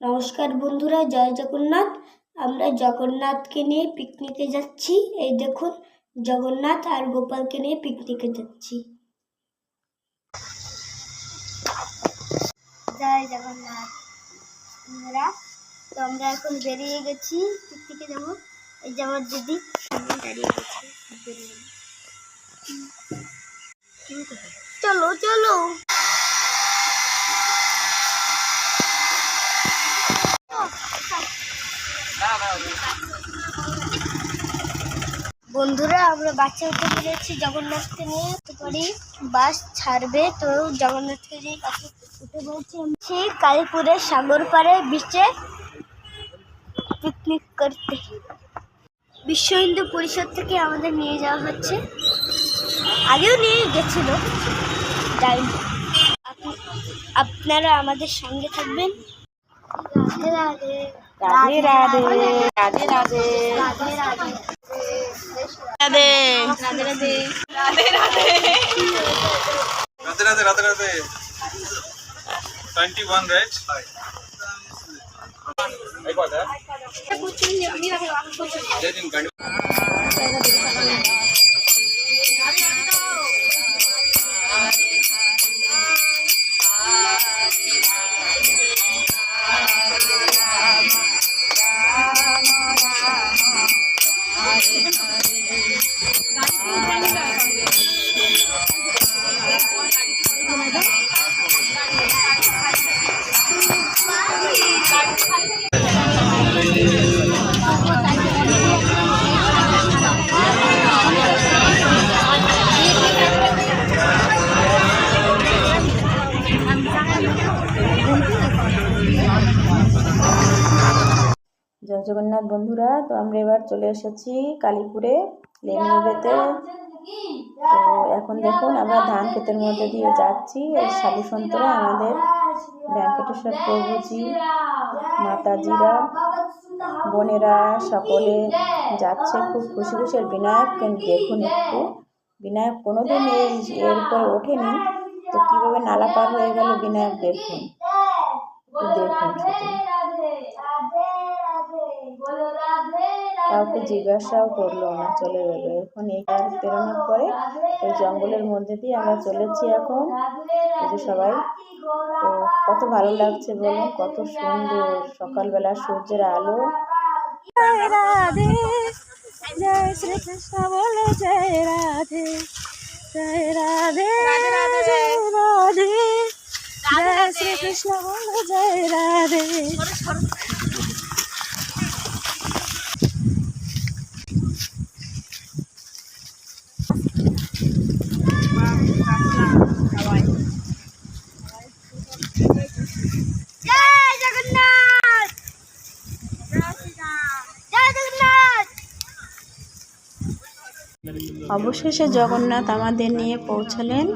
নমস্কার বন্ধুরা, জয় জগন্নাথ। আমরা জগন্নাথকে নিয়ে পিকনিকে যাচ্ছি। এই দেখুন, জগন্নাথ আর গোপালকে নিয়ে পিকনিকে যাচ্ছি। জয় জগন্নাথ। বন্ধুরা, তো আমরা এখন বেরিয়ে গেছি। পিকনিকে যাব। এই যে আমার দিদি দাঁড়িয়ে গেছে। চলো চলো। বন্ধুরা আমরা বাচ্চা উঠে পেরেছি জগন্নাথকে নিয়ে। তো পারি বাস ছাড়বে তো জগন্নাথকে নিয়ে বাসে উঠে পড়েছি সেই কালীপুরের সাগর পাড়ে বিচে পিকনিক করতে। বিশ্ব হিন্দু পরিষদ থেকে আমাদের নিয়ে যাওয়া হচ্ছে। আগেও নিয়ে গেছিল যাইনি। আপনারা আমাদের সঙ্গে থাকবেন। রাধে। রাধে রাধে। রাধে রাধে। রাধে রাধে। রাধে রাধে রাধে রাধে রাধে রাধে রাধে রাধে 21 right hi आई बात है कुछ नहीं मेरा कुछ नहीं जय हिंद জয় জগন্নাথ বন্ধুরা, তো আমরা এবার চলে এসেছি কালীপুরে লেনিবেতে তো এখন দেখুন আমরা ধান ক্ষেতের মধ্যে দিয়ে যাচ্ছি, এই সাধু সন্তরা আমাদের ভেঙ্কটেশ্বর প্রভুজি, মাতাজিরা, বোনেরা সকলে যাচ্ছে। খুব খুশি খুশি আর বিনায়ক দেখুন একটু। বিনায়ক কোনোদিন এই এর উপরে ওঠেনি। তো কীভাবে নালা পার হয়ে গেল বিনায়ক দেখুন। দেখুন শুধু কাউকে জিজ্ঞাসাও করল না চলে গেল। এখন এই কার পেরোনোর পরে ওই জঙ্গলের মধ্যে দিয়ে আমরা চলেছি এখন। এই যে সবাই। তো কত ভালো লাগছে বলুন কত সুন্দর। সকালবেলা সূর্যের আলো। রাধে জয় শ্রীকৃষ্ণ বলে জয় রাধে। জয় রাধে রাধে রাধে জয়। শ্রীকৃষ্ণ বলে জয় রাধে জয় জগন্নাথ জয় জগন্নাথ অবশেষে জগন্নাথ আমাদের নিয়ে পৌঁছালেন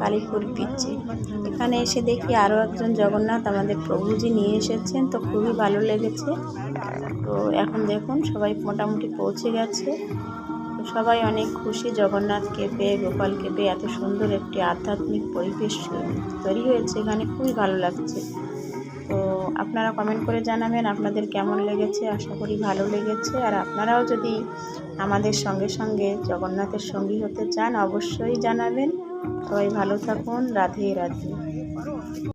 কালীপুর বিচে এখানে এসে দেখি আরও একজন জগন্নাথ আমাদের প্রভুজি নিয়ে এসেছেন, তো খুবই ভালো লেগেছে। তো এখন দেখুন সবাই মোটামুটি পৌঁছে গেছে। সবাই অনেক খুশি জগন্নাথকে পেয়ে, গোপালকে পেয়ে এত সুন্দর একটি আধ্যাত্মিক পরিবেশ তৈরি হয়েছে, এখানে খুবই ভালো লাগছে। তো আপনারা কমেন্ট করে জানাবেন আপনাদের কেমন লেগেছে, আশা করি ভালো লেগেছে। আর আপনারাও যদি আমাদের সঙ্গে সঙ্গে জগন্নাথের সঙ্গী হতে চান অবশ্যই জানাবেন। সবাই ভালো থাকুন। রাধে রাধে।